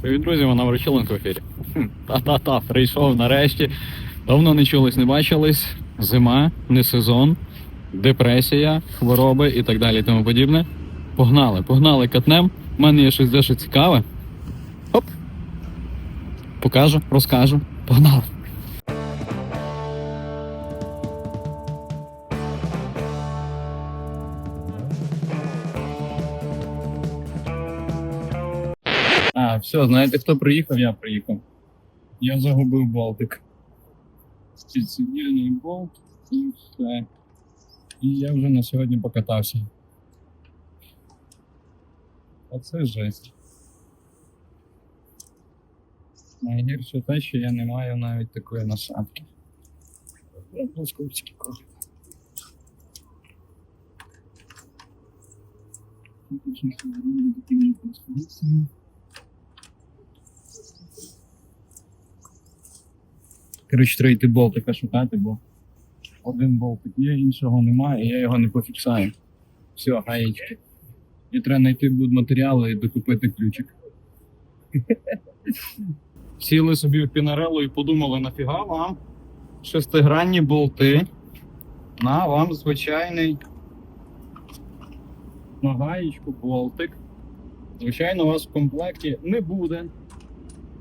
Привіт, друзі, вона Вручиленко в ефірі. Та-та-та, прийшов нарешті. Давно не чулись, не бачились. Зима, не сезон, депресія, хвороби і так далі і тому подібне. Погнали, погнали катнем. У мене є щось дещо цікаве. Хоп. Покажу, розкажу. Погнали. Все, знаєте, хто приїхав? Я приїхав. Я загубив болтик. Спеціальний болт і все. І я вже на сьогодні покатався. Оце жесть. Найгірше те, що я не маю навіть такої насадки. Плоскопський кожен. Коротше, треба йти болтика шукати, бо один болтик є, іншого немає, і я його не пофіксаю. Все, гаєчки. І треба знайти будматеріали і докупити ключик. Сіли собі в пінарелу і подумали, нафіга вам шестигранні болти. На вам звичайний на гаєчку болтик. Звичайно, у вас в комплекті не буде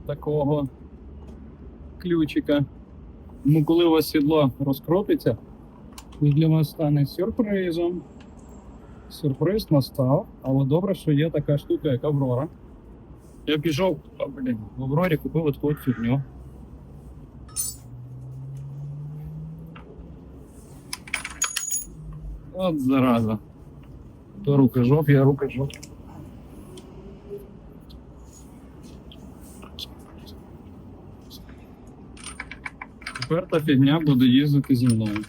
такого ключика. Тому коли у вас сідло розкрутиться, він для вас стане сюрпризом. Сюрприз настав, але добре, що є така штука, як Аврора. Я пішов, а, блін, в Аврорі купив от таку фігню. От зараза. То рукожоп, я рукожоп. Тепер та фігня буде їздити зі мною.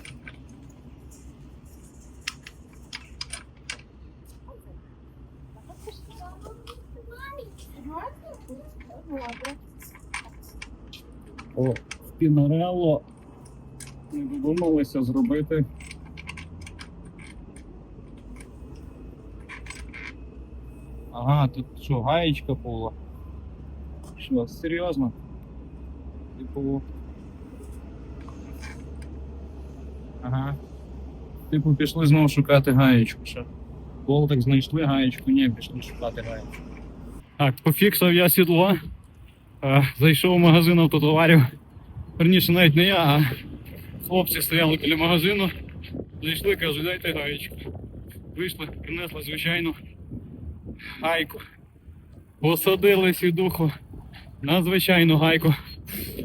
О, Пінарелло ми додумалися зробити. Ага, тут що, гаєчка була? Що, серйозно? Типу. Ага. Типу пішли знову шукати гаєчку. Що? Болтик знайшли гаєчку, ні, пішли шукати гаєчку. Так, пофіксав я сідло. Е, Зайшов в магазин автотоварів. Верніше навіть не я, а хлопці стояли біля магазину. Зайшли, кажуть, дайте гаєчку. Вийшли, принесли звичайну гайку. Посадили сідуху на звичайну гайку.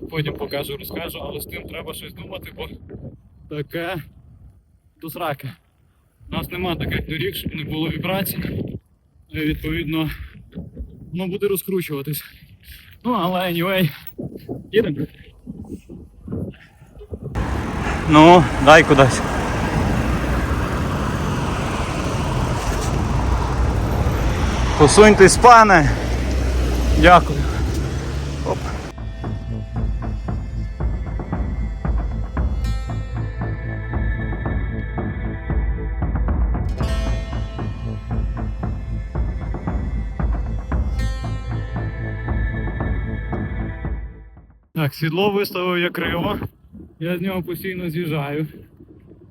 Потім покажу, розкажу, але з тим треба щось думати, бо таке до сраки. У нас нема таких доріг, щоб не було вібрацій. І відповідно, воно буде розкручуватись. Ну, але anyway, їдемо. Ну, дай кудись. Посуньтесь, пане. Дякую. Так, сідло виставив я криво. Я з нього постійно з'їжджаю.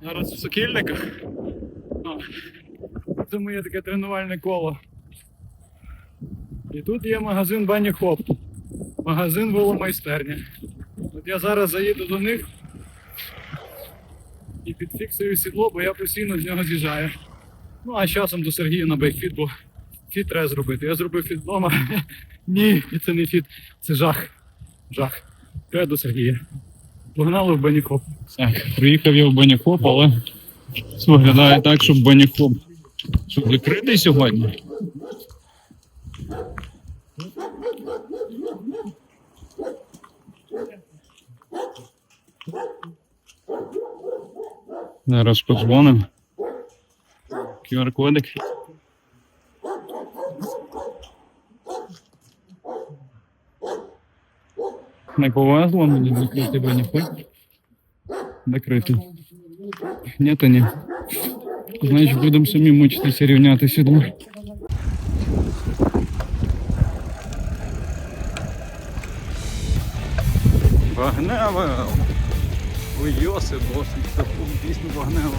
Зараз в сокільниках. Це моє таке тренувальне коло. І тут є магазин Бані Хоп. Магазин веломайстерня. От я зараз заїду до них і підфіксую сідло, бо я постійно з нього з'їжджаю. Ну а часом до Сергія на бейкфіт, бо фіт треба зробити. Я зробив фіт вдома. Ні, це не фіт, це жах. Жах. Треба до Сергія. Погнали в Баніхоп. Так, приїхав я в Баніхоп, але виглядає так, щоб Баніхоп щоб закритий сьогодні. Зараз подзвонимо. QR-кодик. не повезло, мені закрити не Закрити. Ні, то ні. Значить, будемо самі мучитися рівняти сідло. Вогневел! Ой, Йоси, босик, це дійсно вогневел.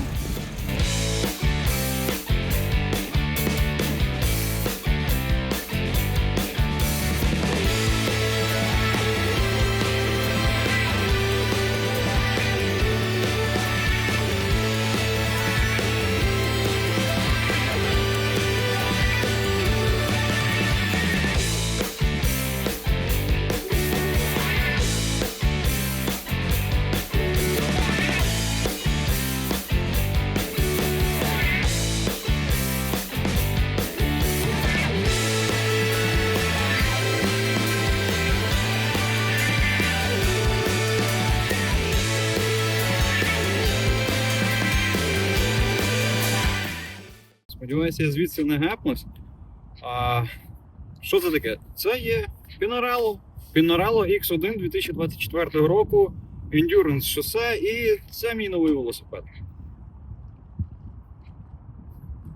Сподіваюся, звідси не гепнусь. А, що це таке? Це є Pinarello. Pinarello X1 2024 року. Endurance шосе і це мій новий велосипед.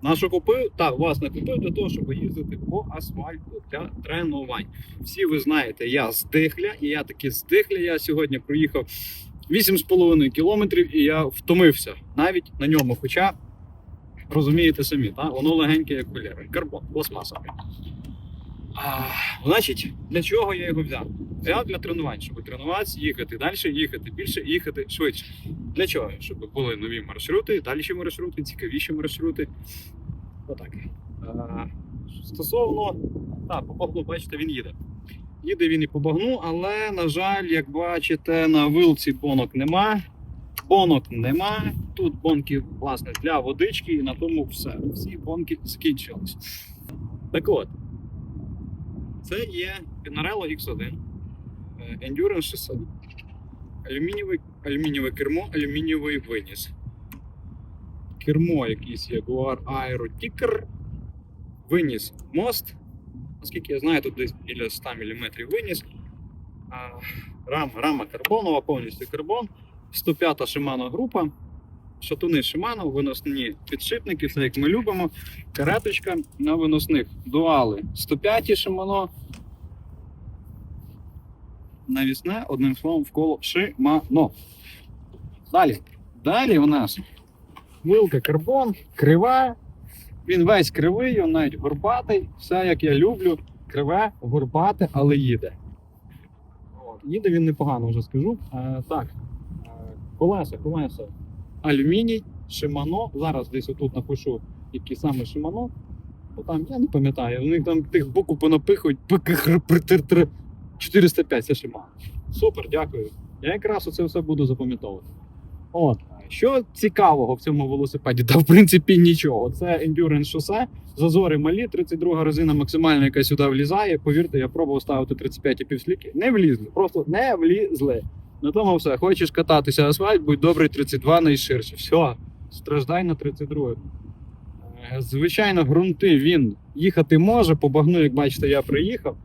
Нашу купив, так, власне, купив для того, щоб їздити по асфальту для тренувань. Всі ви знаєте, я з Дихля, і я таки з Дихля. Я сьогодні проїхав 8,5 кілометрів і я втомився навіть на ньому. Хоча розумієте самі, так? воно легеньке, як холєра. Карбон, пластмаса. А, значить, для чого я його взяв? Взяв для тренувань, щоб тренуватися, їхати далі, їхати більше, їхати швидше. Для чого? Щоб були нові маршрути, далі маршрути, цікавіші маршрути. Отак. Стосовно. Так, по багну, бачите, він їде. Їде він і по багну, але, на жаль, як бачите, на вилці бонок нема. Бонок нема. Тут бонки, власне, для водички, і на тому все. Всі бонки закінчились. Так от, це є Pinarello X1, е, Endurance 600, алюмінієве, алюмінієве кермо, алюмінієвий виніс. Кермо якийсь Jaguar Aero Ticker, виніс мост. Наскільки я знаю, тут десь біля 100 мм виніс. Рама, рама карбонова, повністю карбон. 105 Shimano група. Шатуни Shimano, виносні підшипники, все як ми любимо. Кареточка на виносних дуали 105 Shimano. Навісне, одним словом, вколо Shimano. Далі. Далі у нас вилка карбон, крива. Він весь кривий, він навіть горбатий. Все як я люблю. Криве, горбате, але їде. Їде він непогано, вже скажу. Е, так, колеса, колеса. Алюміній, Шимано. Зараз десь отут напишу, які саме Шимано. Бо там я не пам'ятаю, них там тих букв понапихують ПКХР 405, це Шимано. Супер, дякую. Я якраз оце все буду запам'ятовувати. От. Що цікавого в цьому велосипеді? Та в принципі нічого. Це Endurance шосе, зазори малі, 32 резина максимальна, яка сюди влізає. Повірте, я пробував ставити 35 і півсліки. Не влізли, просто не влізли. На тому все. Хочеш кататися асфальт, будь добрий 32 найширше. Все, страждай на 32. Е, Звичайно, ґрунти він їхати може, по багну, як бачите, я приїхав.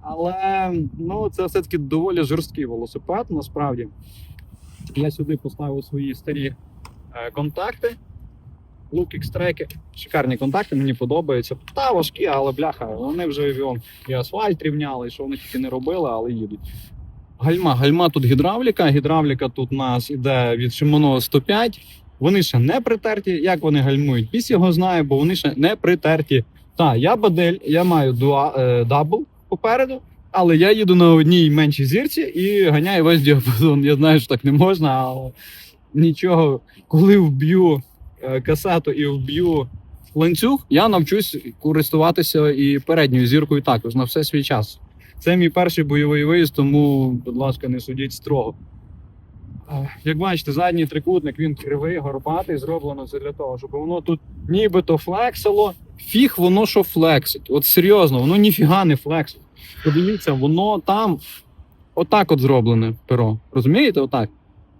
Але ну, це все-таки доволі жорсткий велосипед, насправді. Я сюди поставив свої старі е, контакти. Lukix треки. Шикарні контакти, мені подобаються. Та важкі, але бляха, вони вже і асфальт рівняли, і що вони тільки не робили, але їдуть. Гальма. Гальма тут гідравліка. Гідравліка тут у нас іде від Shimano 105. Вони ще не притерті. Як вони гальмують? Біс його знає, бо вони ще не притерті. Так, я бадель, я маю дуа, е, дабл попереду, але я їду на одній меншій зірці і ганяю весь діапазон. Я знаю, що так не можна, але нічого, коли вб'ю е, касету і вб'ю ланцюг, я навчусь користуватися і передньою зіркою також на все свій час. Це мій перший бойовий виїзд, тому, будь ласка, не судіть строго. Як бачите, задній трикутник він кривий, горбатий, зроблено це для того, щоб воно тут нібито флексило. Фіг воно що флексить. От серйозно, воно ніфіга не флексить. Подивіться, воно там отак от зроблене перо. Розумієте? Отак.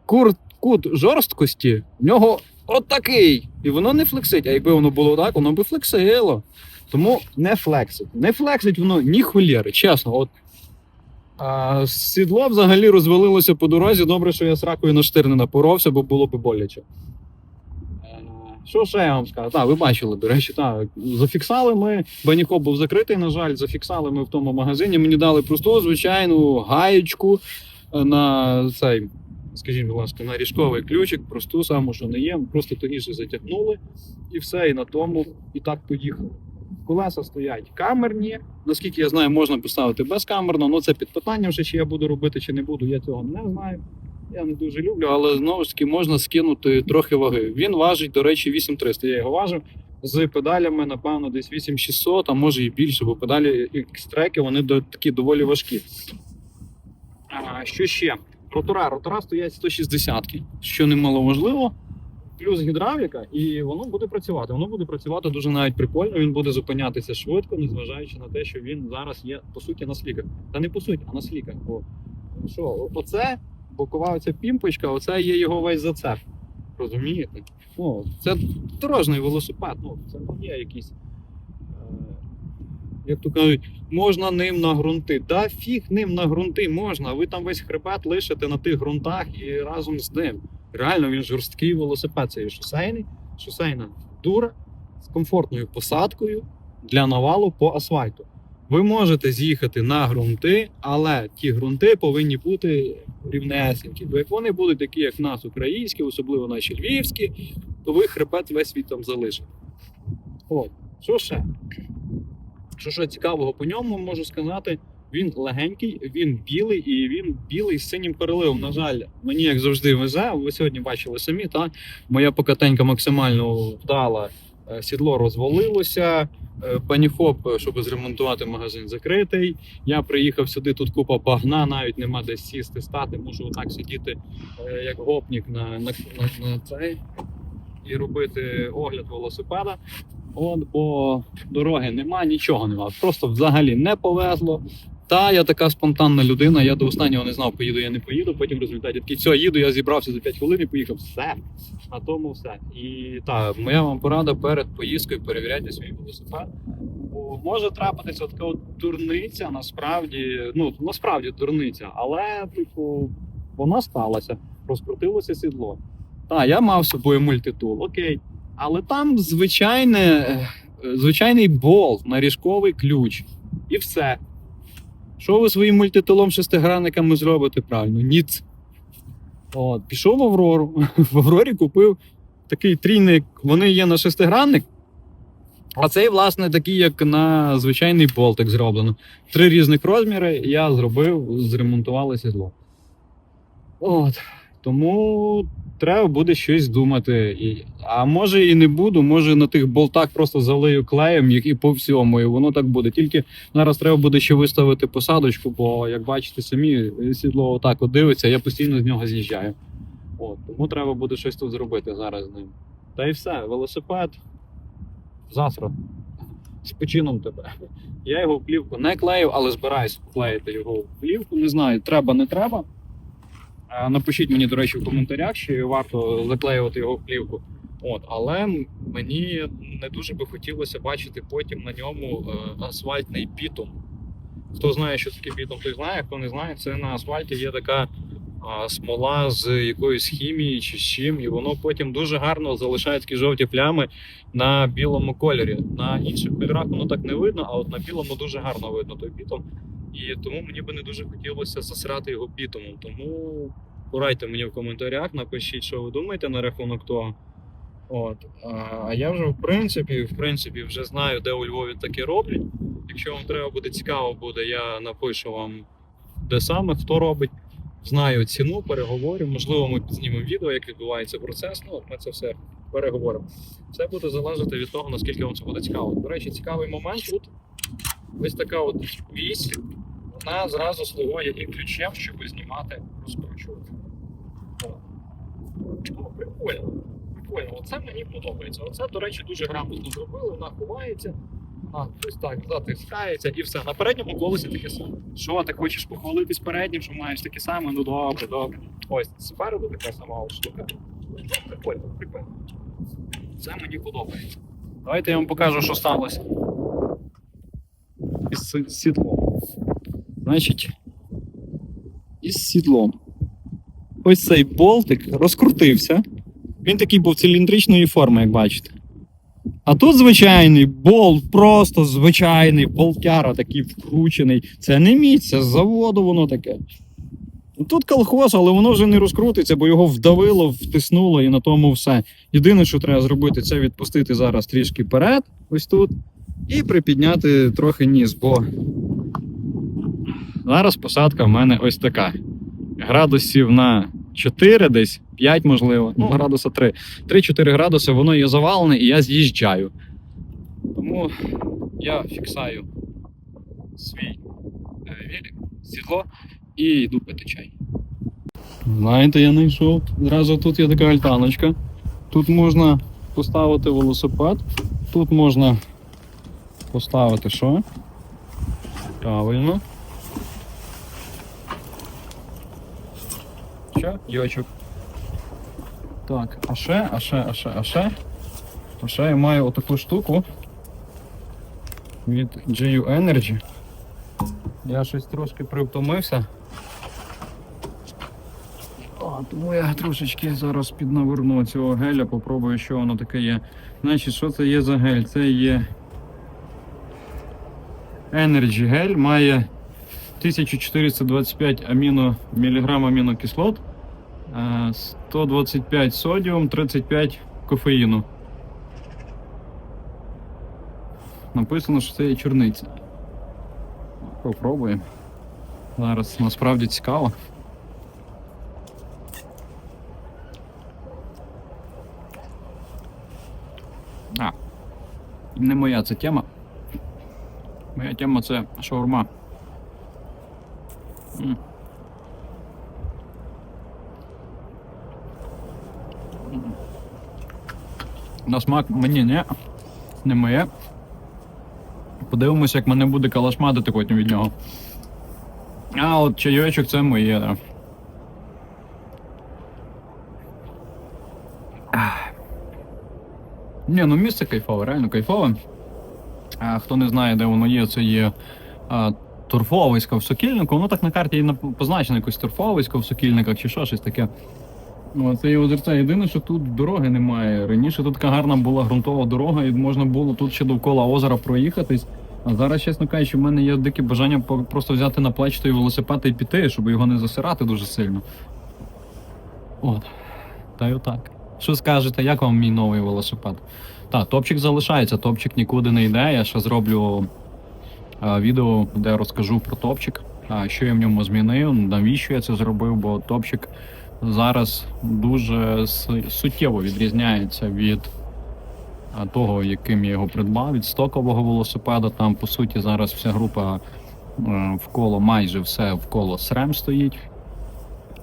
Кур, кут жорсткості в нього отакий. І воно не флексить. А якби воно було так, воно би флексило. Тому не флексить. Не флексить воно ні хулєри, чесно. От, а, сідло взагалі розвалилося по дорозі. Добре, що я з ракою на штир не напоровся, бо було б боляче. Е, Що ще я вам скажу? Так, ви бачили, до речі, так. Зафіксали ми. Баніко був закритий, на жаль, зафіксали ми в тому магазині. Мені дали просту, звичайну гаєчку. е, на цей, скажіть, будь ласка, на ріжковий ключик, просту саму, що не є, просто тугіше затягнули, і все, і на тому, і так поїхали. Колеса стоять камерні. Наскільки я знаю, можна поставити безкамерно, але це під питанням, вже, чи я буду робити, чи не буду, я цього не знаю. Я не дуже люблю, але знову ж таки можна скинути трохи ваги. Він важить, до речі, 8300. Я його важив з педалями, напевно, десь 8600, а може і більше, бо педалі X-треки вони такі доволі важкі. А, що ще? Ротора. Ротора стоять 160, що немало важливо. Плюс гідравліка, і воно буде працювати. Воно буде працювати дуже навіть прикольно. Він буде зупинятися швидко, незважаючи на те, що він зараз є по суті на сліках. Та не по суті, а на сліках. Бо що, оце бокова оця пімпочка, оце є його весь зацеп. Розумієте? Ну, це дорожній велосипед. Ну, це не є якийсь. Е, як то кажуть, можна ним на ґрунти. Да фіг ним на ґрунти можна. Ви там весь хребет лишите на тих ґрунтах і разом з ним. Реально він жорсткий велосипед. Це є шосейний, шосейна дура з комфортною посадкою для навалу по асфальту. Ви можете з'їхати на ґрунти, але ті ґрунти повинні бути рівнесенькі. Бо як вони будуть такі, як в нас, українські, особливо наші львівські, то ви хребет весь світ там залишите. От. Що ще? Що ще цікавого по ньому можу сказати, він легенький, він білий і він білий з синім переливом. На жаль, мені як завжди везе. Ви сьогодні бачили самі, та моя покатенька максимально вдала. Е, Сідло розвалилося. е, Паніхоп, е, щоб зремонтувати магазин, закритий. Я приїхав сюди, тут купа багна, навіть нема де сісти, стати. Мушу отак сидіти як гопнік на, на, на, на цей і робити огляд велосипеда. От, бо дороги нема, нічого нема. Просто взагалі не повезло. Та я така спонтанна людина. Я до останнього не знав, поїду я не поїду. Потім в результаті такий, все, їду, я зібрався за 5 хвилин і поїхав. Все. На тому все. І так, моя вам порада перед поїздкою перевіряйте свій велосипед. Бо може трапитися така от дурниця, насправді, ну насправді дурниця, але, типу, вона сталася, розкрутилося сідло. Так, я мав з собою мультитул, окей. Але там звичайне, е, звичайний болт, наріжковий ключ. І все. Що ви своїм мультитулом шестигранниками зробите правильно? Ніц. От, пішов в Аврору. В Аврорі купив такий трійник. Вони є на шестигранник. А цей, власне, такий, як на звичайний болтик зроблено. Три різних розміри я зробив, зремонтували сідло. От. Тому треба буде щось думати. І, а може і не буду, може на тих болтах просто залию клеєм їх і по всьому, і воно так буде. Тільки зараз треба буде ще виставити посадочку, бо як бачите самі, сідло отак от дивиться, я постійно з нього з'їжджаю. От, тому треба буде щось тут зробити зараз з ним. Та й все, велосипед засрад. З почином тебе. Я його в плівку не клею, але збираюсь вклеїти його в плівку. Не знаю, треба, не треба. Е, Напишіть мені, до речі, в коментарях, чи варто заклеювати його в плівку. От, але мені не дуже би хотілося бачити потім на ньому е, асфальтний бітум. Хто знає, що таке бітум, той знає, хто не знає, це на асфальті є така смола з якоюсь хімією чи з чим, і воно потім дуже гарно залишає такі жовті плями на білому кольорі. На інших кольорах воно так не видно, а от на білому дуже гарно видно той бітум. І тому мені би не дуже хотілося засрати його бітумом. Тому порадьте мені в коментарях, напишіть, що ви думаєте на рахунок того. От. А, А я вже в принципі, в принципі, вже знаю, де у Львові таке роблять. Якщо вам треба буде цікаво буде, я напишу вам, де саме, хто робить. Знаю ціну, переговорю. Можливо, ми знімемо відео, як відбувається процес. Ну, ми це все переговоримо. Все буде залежати від того, наскільки вам це буде цікаво. До речі, цікавий момент тут. Ось така от вісь, вона зразу слугує і ключем, щоб знімати, розкручувати. О. Прикольно. Прикольно. Оце мені подобається. Оце, до речі, дуже грамотно зробили, вона ховається. А, ось так, затискається і все. На передньому колесі таке саме. Що, ти хочеш похвалитись переднім, що маєш таке саме? Ну добре, добре. Ось спереду така сама штука. Прикольно, прикольно. Це мені подобається. Давайте я вам покажу, що сталося. Із сі- сідлом. Значить, із сідлом. Ось цей болтик розкрутився. Він такий був циліндричної форми, як бачите. А тут звичайний болт, просто звичайний болтяра такий вкручений. Це не міць, з заводу воно таке. Тут колхоз, але воно вже не розкрутиться, бо його вдавило, втиснуло і на тому все. Єдине, що треба зробити, це відпустити зараз трішки вперед, ось тут, і припідняти трохи ніс, бо зараз посадка в мене ось така. Градусів на 4 десь, 5 можливо, ну градуса 3. 3-4 градуси, воно є завалене, і я з'їжджаю. Тому я фіксаю свій е, велик, сідло і йду пити чай. Знаєте, я знайшов. Зразу тут є така альтаночка. Тут можна поставити велосипед, тут можна поставити що? Правильно. Що? Йочок. Так, а ще, а ще, а ще, а ще. А ще я маю отаку штуку від GU Energy. Я щось трошки привтомився. О, тому я трошечки зараз піднаверну цього геля, попробую, що воно таке є. Значить, що це є за гель? Це є Energy гель, має 1425 аміно, міліграм амінокислот, 125 содіум, 35 кофеїну. Написано, що це є чорниця. Попробуємо. Зараз насправді цікаво. А. Не моя це тема. Моя тема це шаурма. М. На смак мені не, не моє. Подивимося, як мене буде калашматити потім від нього. А от чайочок це моє. Ах. Ні, ну місце кайфове, реально кайфове. А, хто не знає, де воно є, це є а, торфовисько в Сокільнику. Воно так на карті і позначено якось торфовисько в Сокільниках чи що, щось таке. Ну, це є озерце. Єдине, що тут дороги немає. Раніше тут така гарна була ґрунтова дорога, і можна було тут ще довкола озера проїхатись. А зараз, чесно кажучи, в мене є дике бажання просто взяти на плеч той велосипед і піти, щоб його не засирати дуже сильно. От. Та й отак. Що скажете, як вам мій новий велосипед? Так, топчик залишається, топчик нікуди не йде. Я ще зроблю а, відео, де розкажу про топчик, а, що я в ньому змінив, навіщо я це зробив, бо топчик зараз дуже суттєво відрізняється від того, яким я його придбав, від стокового велосипеда. Там, по суті, зараз вся група е, вколо, майже все вколо SRAM стоїть.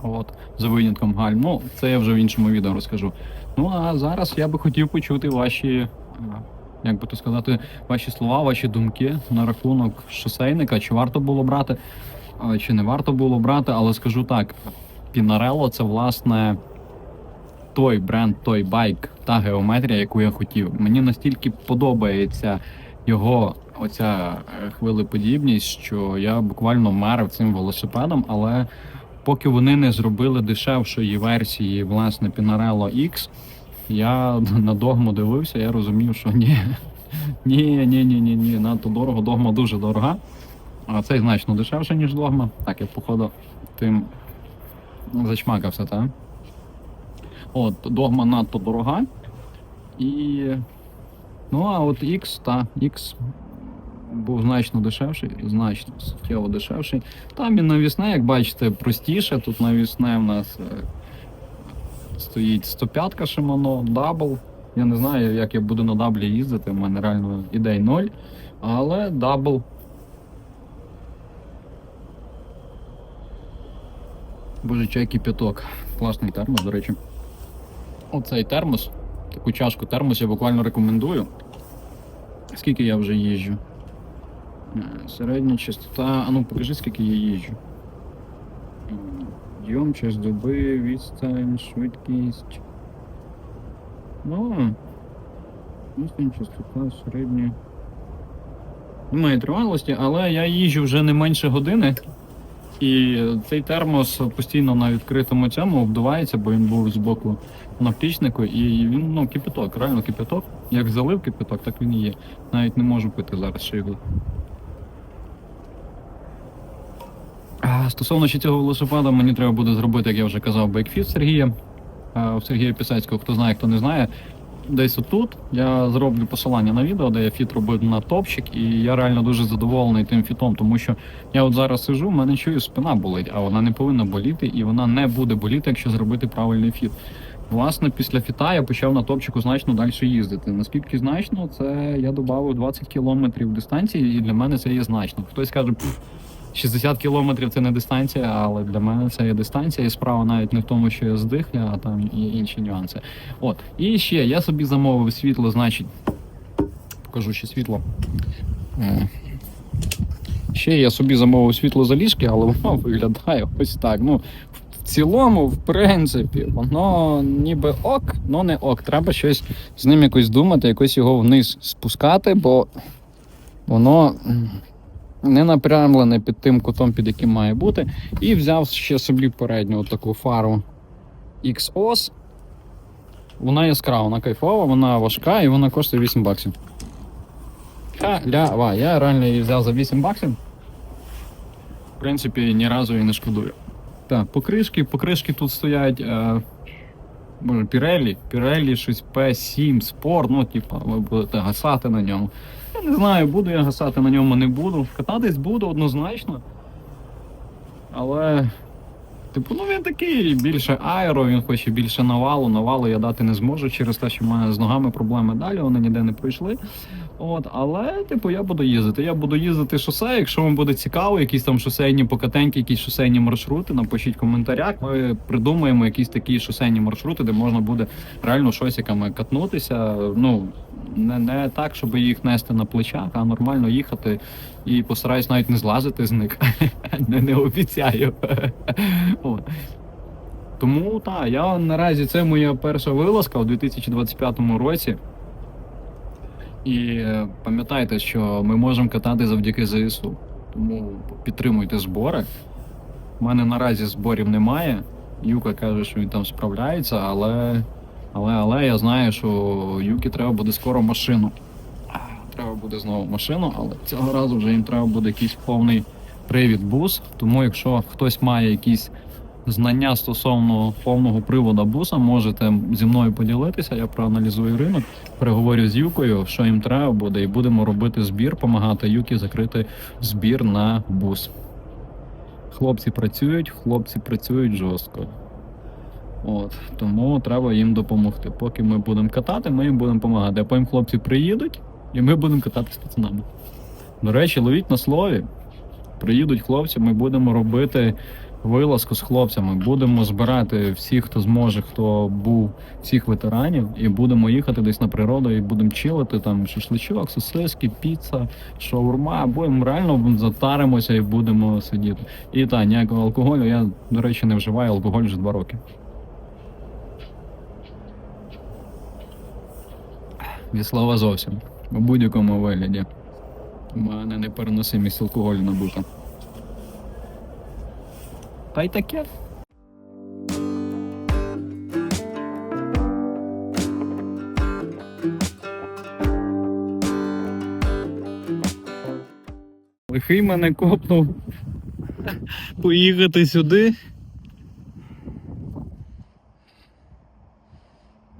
От, за винятком гальм. Ну, це я вже в іншому відео розкажу. Ну а зараз я би хотів почути ваші, е, як би то сказати, ваші слова, ваші думки на рахунок шосейника. Чи варто було брати, чи не варто було брати, але скажу так: Pinarello це власне той бренд, той байк, та геометрія, яку я хотів. Мені настільки подобається його оця е, хвилеподібність, що я буквально мерив цим велосипедом, але поки вони не зробили дешевшої версії, власне, Pinarello X, я на догму дивився, я розумів, що ні. Ні, ні, ні, ні, ні, надто дорого, догма дуже дорога. А цей значно дешевше, ніж догма. Так, я походу тим зачмакався, так? От, догма надто дорога. І. Ну, а от X, та, X був значно дешевший, значно суттєво дешевший. Там і навісне, як бачите, простіше. Тут навісне в нас е, стоїть 105 Shimano, дабл. Я не знаю, як я буду на даблі їздити, в мене реально ідей ноль. Але дабл. Боже, чай кипяток. Класний термос, до речі. Оцей термос, таку чашку термос я буквально рекомендую. Скільки я вже їжджу? Е, Середня частота. А ну покажи, скільки я їжджу. Йом, час доби, відстань, швидкість. Ну. Відстань, частота, середня. Немає тривалості, але я їжджу вже не менше години. І цей термос постійно на відкритому цьому обдувається, бо він був з боку наплічнику, і він ну, кипяток, реально кипяток. Як залив кипяток, так він і є. Навіть не можу пити зараз ще його. Стосовно ще цього велосипеда, мені треба буде зробити, як я вже казав, бейкфіт Сергія. В Сергія Пісецького, хто знає, хто не знає. Десь отут я зроблю посилання на відео, де я фіт робив на топчик, і я реально дуже задоволений тим фітом, тому що я от зараз сижу, в мене чую, спина болить, а вона не повинна боліти, і вона не буде боліти, якщо зробити правильний фіт. Власне, після фіта я почав на топчику значно далі їздити. Наскільки значно, це я додав 20 кілометрів дистанції, і для мене це є значно. Хтось каже, «Пф, 60 кілометрів це не дистанція, але для мене це є дистанція. І справа навіть не в тому, що я здихля, а там і інші нюанси. От. І ще я собі замовив світло, значить, покажу ще світло. Е, Ще я собі замовив світло заліжки, але воно виглядає ось так. Ну, в цілому, в принципі, воно ніби ок, но не ок. Треба щось з ним якось думати, якось його вниз спускати, бо воно не напрямлене під тим кутом, під яким має бути. І взяв ще собі передню таку фару XOS. Вона яскрава, вона кайфова, вона важка і вона коштує 8 баксів. Халява, я реально її взяв за 8 баксів. В принципі, ні разу і не шкодую. Так, покришки. Покришки тут стоять. Е, Pirelli, Pirelli щось P7 Sport, ну, типа, ви будете гасати на ньому. Не знаю, буду я гасати на ньому, не буду. Кататись буду однозначно. Але. Типу, ну він такий більше аеро, він хоче більше навалу. Навалу я дати не зможу через те, що в з ногами проблеми далі, вони ніде не пройшли. От, але, типу, я буду їздити. Я буду їздити шосе. Якщо вам буде цікаво, якісь там шосейні покатеньки, якісь шосейні маршрути, напишіть в коментарях. Ми придумаємо якісь такі шосейні маршрути, де можна буде реально шосиками катнутися. Ну не, не так, щоб їх нести на плечах, а нормально їхати і постараюсь навіть не злазити з них. не, не обіцяю. Тому так, я наразі це моя перша вилазка у 2025 році. І е, пам'ятайте, що ми можемо катати завдяки ЗСУ. Тому підтримуйте збори. У мене наразі зборів немає. Юка каже, що він там справляється, але, але, але я знаю, що Юкі треба буде скоро машину. Треба буде знову машину, але цього разу вже їм треба буде якийсь повний привід бус. Тому якщо хтось має якісь знання стосовно повного привода буса, можете зі мною поділитися. Я проаналізую ринок, переговорю з Юкою, що їм треба буде, і будемо робити збір, допомагати Юкі закрити збір на бус. Хлопці працюють, хлопці працюють жорстко. От, тому треба їм допомогти. Поки ми будемо катати, ми їм будемо допомагати. А потім хлопці приїдуть, і ми будемо катати з пацанами. До речі, ловіть на слові. Приїдуть хлопці, ми будемо робити вилазку з хлопцями. Будемо збирати всіх, хто зможе, хто був всіх ветеранів, і будемо їхати десь на природу, і будемо чилити там шашличок, сосиски, піца, шаурма. Будемо реально затаримося і будемо сидіти. І так, ніякого алкоголю. Я, до речі, не вживаю алкоголь вже два роки. Від слова зовсім. У будь-якому вигляді. У мене непереносимість алкоголю набута. Та й таке. Лихий мене копнув поїхати сюди.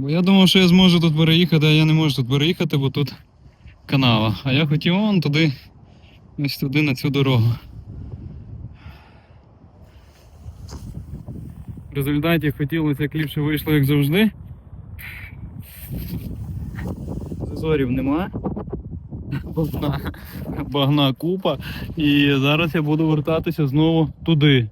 Бо я думав, що я зможу тут переїхати, а я не можу тут переїхати, бо тут канава. А я хотів вон туди, ось туди на цю дорогу. В результаті хотілося як ліпше вийшло, як завжди. Зазорів нема. Багна, багна купа. І зараз я буду вертатися знову туди.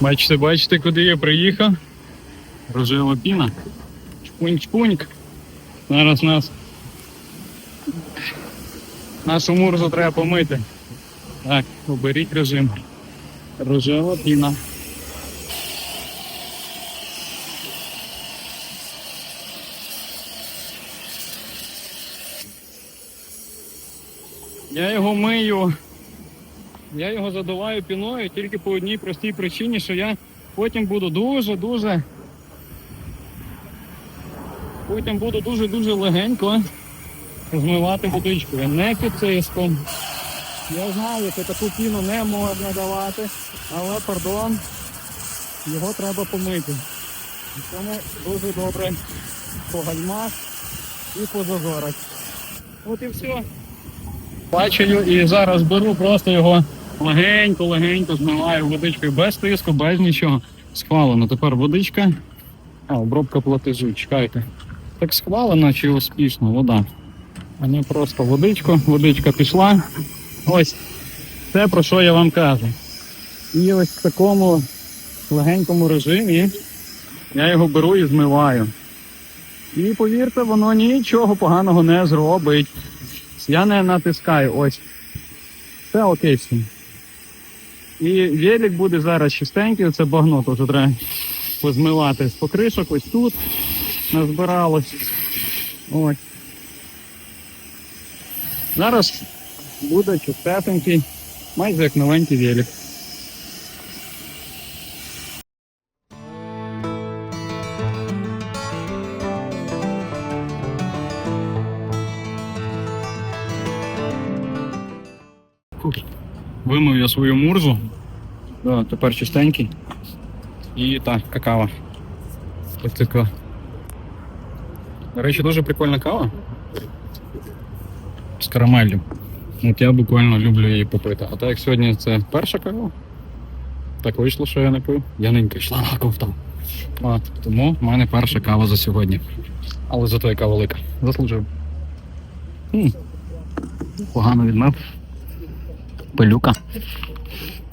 Бачите, бачите, куди я приїхав. Рожева піна. Чпунь-чпуньк. Зараз нас нашу мурзу треба помити. Так, оберіть режим. Рожева піна. Я його мию. Я його задуваю піною тільки по одній простій причині, що я потім буду дуже-дуже. Потім буду дуже-дуже легенько змивати водичкою, не під тиском. Я знаю, що таку піну не можна давати, але пардон, його треба помити. Тому дуже добре по гальмах і по зазорах. От і все. Бачаю і зараз беру просто його легенько-легенько змиваю водичкою без тиску, без нічого. Схвалено. Тепер водичка. А, обробка платежу, чекайте. Так схвалено чи успішно вода. А не просто водичку, водичка пішла. Ось те, про що я вам кажу. І ось в такому легенькому режимі я його беру і змиваю. І повірте, воно нічого поганого не зробить. Я не натискаю, ось. Все окей. І велик буде зараз чистенький, це багно теж треба позмивати з покришок, ось тут назбиралось. Ось. Зараз буде чистесенький, майже як новенький велик. Вимив я свою мурзу. Да, тепер чистенький. І так, какава. Ось така. До речі, дуже прикольна кава. З карамеллю. От я буквально люблю її попити. А так як сьогодні це перша кава, так вийшло, що я не пив. Я ненька йшла на ковтам. От, тому в мене перша кава за сьогодні. Але зато яка велика. Заслужив. М. Погано відмив. Пилюка.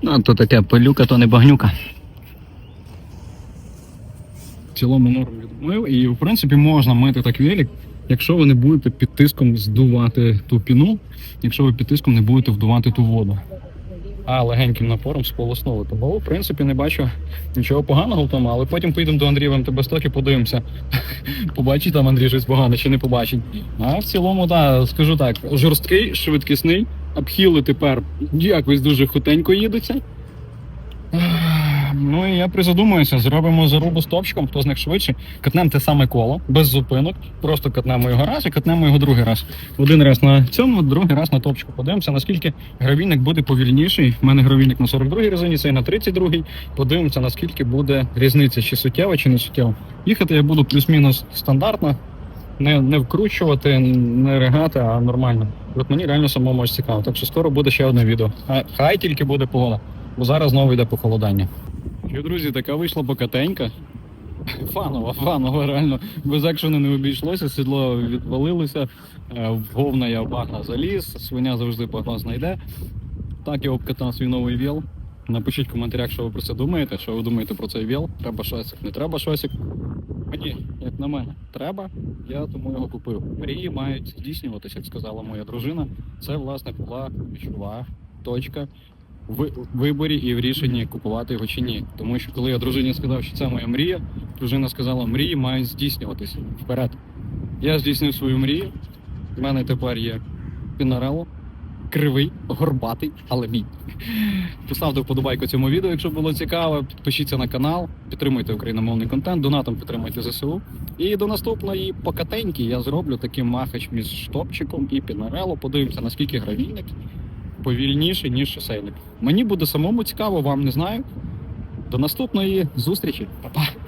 Ну, то таке пилюка, то не багнюка. В цілому норм відмив, і в принципі можна мити так велик, якщо ви не будете під тиском здувати ту піну, якщо ви під тиском не будете вдувати ту воду. А легеньким напором сполоснули. Тому, в принципі, не бачу нічого поганого в тому, але потім поїдемо до Андрія в МТБ-сток і подивимося. Побачить там Андрій щось погане чи не побачить. А в цілому, так, скажу так, жорсткий, швидкісний, обхіли тепер якось дуже хутенько їдуться. Ну і я призадумуюся, зробимо зарубу з топчиком, хто з них швидше. Катнемо те саме коло, без зупинок. Просто катнемо його раз і катнемо його другий раз. Один раз на цьому, другий раз на топчику. Подивимося, наскільки гравійник буде повільніший. У мене гравійник на 42-й резині, цей на 32-й. Подивимося, наскільки буде різниця, чи суттєва, чи не суттєва. Їхати я буду плюс-мінус стандартно. Не, не вкручувати, не ригати, а нормально. От мені реально самому аж цікаво. Так що скоро буде ще одне відео. А хай тільки буде погода. Бо зараз знову йде похолодання. Що, друзі, така вийшла покатенька. Фанова, фанова, реально. Без екшену не обійшлося, сідло відвалилося, е, в говна я в багна заліз, свиня завжди багна знайде. Так я обкатав свій новий віл. Напишіть в коментарях, що ви про це думаєте, що ви думаєте про цей віл. Треба шосик, не треба шосик. Мені, як на мене, треба, я тому його купив. Мрії мають здійснюватися, як сказала моя дружина. Це, власне, була ключова точка в виборі і в рішенні купувати його чи ні. Тому що коли я дружині сказав, що це моя мрія, дружина сказала, мрії мають здійснюватися вперед. Я здійснив свою мрію. У мене тепер є Пінарело. Кривий, горбатий, але мій. Поставте вподобайку цьому відео, якщо було цікаво. Підпишіться на канал, підтримуйте україномовний контент, донатом підтримуйте ЗСУ. І до наступної покатеньки я зроблю такий махач між штопчиком і Пінарело. Подивимося, наскільки гравійник повільніше, ніж шосейник. Мені буде самому цікаво, вам не знаю. До наступної зустрічі. Па-па!